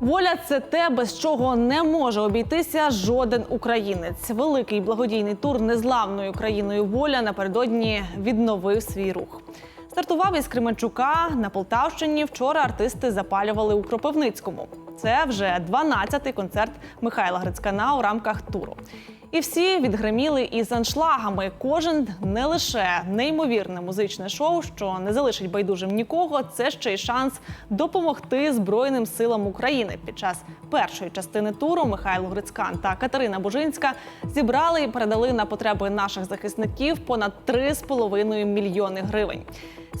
Воля це те, без чого не може обійтися жоден українець. Великий благодійний тур незламною країною воля напередодні відновив свій рух. Стартував із Кременчука на Полтавщині. Вчора артисти запалювали у Кропивницькому. Це вже 12-й концерт Михайла Грицькана у рамках туру. І всі відгриміли із аншлагами. Кожен не лише неймовірне музичне шоу, що не залишить байдужим нікого. Це ще й шанс допомогти Збройним силам України. Під час першої частини туру Михайло Грицькан та Катерина Бужинська зібрали і передали на потреби наших захисників понад 3,5 мільйони гривень.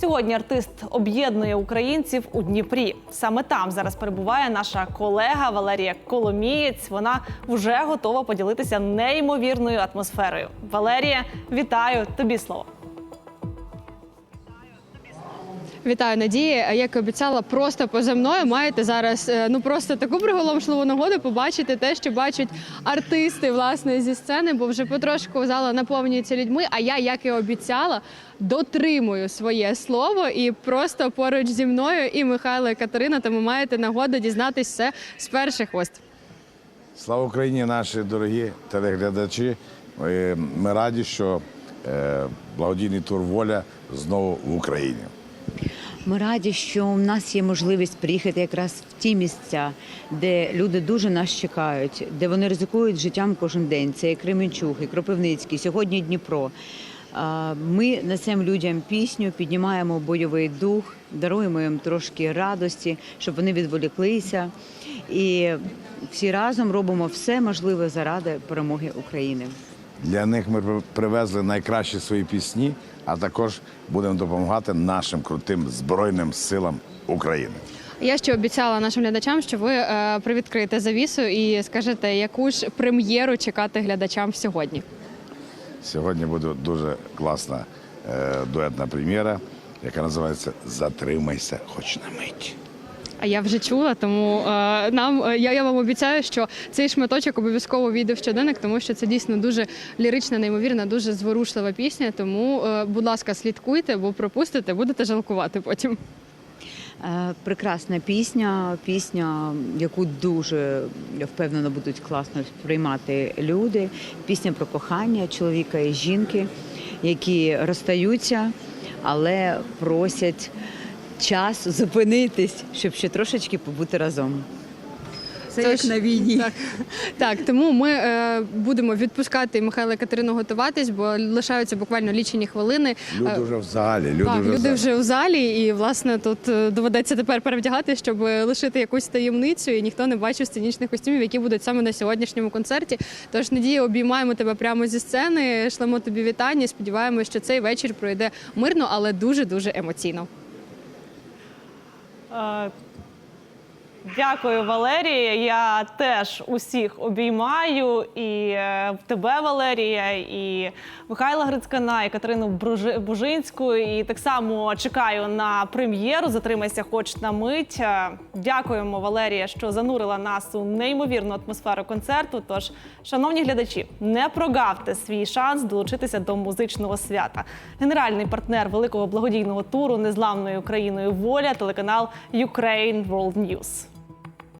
Сьогодні артист об'єднує українців у Дніпрі. Саме там зараз перебуває наша колега Валерія Коломієць. Вона вже готова поділитися неймовірною атмосферою. Валерія, вітаю тобі слово. Вітаю, Надія. Як і обіцяла, просто поза мною маєте зараз е, ну просто таку приголомшливу нагоду побачити те, що бачать артисти власне зі сцени, бо вже потрошку зала наповнюється людьми. А я, як і обіцяла, дотримую своє слово і просто поруч зі мною і Михайло і Катерина. Тому маєте нагоду дізнатись все з перших уст. Слава Україні, наші дорогі телеглядачі. Ми, раді, що е, благодійний тур Воля знову в Україні. Ми раді, що у нас є можливість приїхати якраз в ті місця, де люди дуже нас чекають, де вони ризикують життям кожен день. Це і Кременчуг, і Кропивницький, сьогодні Дніпро. Ми несемо людям пісню, піднімаємо бойовий дух, даруємо їм трошки радості, щоб вони відволіклися. І всі разом робимо все можливе заради перемоги України. Для них ми привезли найкращі свої пісні, а також будемо допомагати нашим крутим Збройним силам України. Я ще обіцяла нашим глядачам, що ви е, привідкриєте завісу і скажете, яку ж прем'єру чекати глядачам сьогодні. Сьогодні буде дуже класна е, дуетна прем'єра, яка називається Затримайся хоч на мить. А я вже чула, тому е, нам е, я, я вам обіцяю, що цей шматочок обов'язково війде в щоденник, тому що це дійсно дуже лірична, неймовірна, дуже зворушлива пісня. Тому, е, будь ласка, слідкуйте, бо пропустите, будете жалкувати потім. Е, Прекрасна пісня, пісня, яку дуже я впевнена будуть класно сприймати люди. Пісня про кохання чоловіка і жінки, які розстаються, але просять час зупинитись, щоб ще трошечки побути разом. Це Тож- як на війні. Так, так тому ми е, будемо відпускати Михайла і Катерину готуватись, бо лишаються буквально лічені хвилини. Люди Е, вже в залі, люди так, вже в залі. вже в залі, і власне тут е, доведеться тепер перевдягати, щоб лишити якусь таємницю, і ніхто не бачив сценічних костюмів, які будуть саме на сьогоднішньому концерті. Тож Надія, обіймаємо тебе прямо зі сцени, шлемо тобі вітання. Сподіваємося, що цей вечір пройде мирно, але дуже дуже емоційно. Е, Дякую, Валерія. Я теж усіх обіймаю і е, тебе, Валерія, і Михайла Грицькана, і Катерину Бужинську. І так само чекаю на прем'єру. Затримайся, хоч на мить. Е, Дякуємо, Валерія, що занурила нас у неймовірну атмосферу концерту. Тож, шановні глядачі, не прогавте свій шанс долучитися до музичного свята. Генеральний партнер великого благодійного туру незламною Україною воля телеканал Ukraine World News.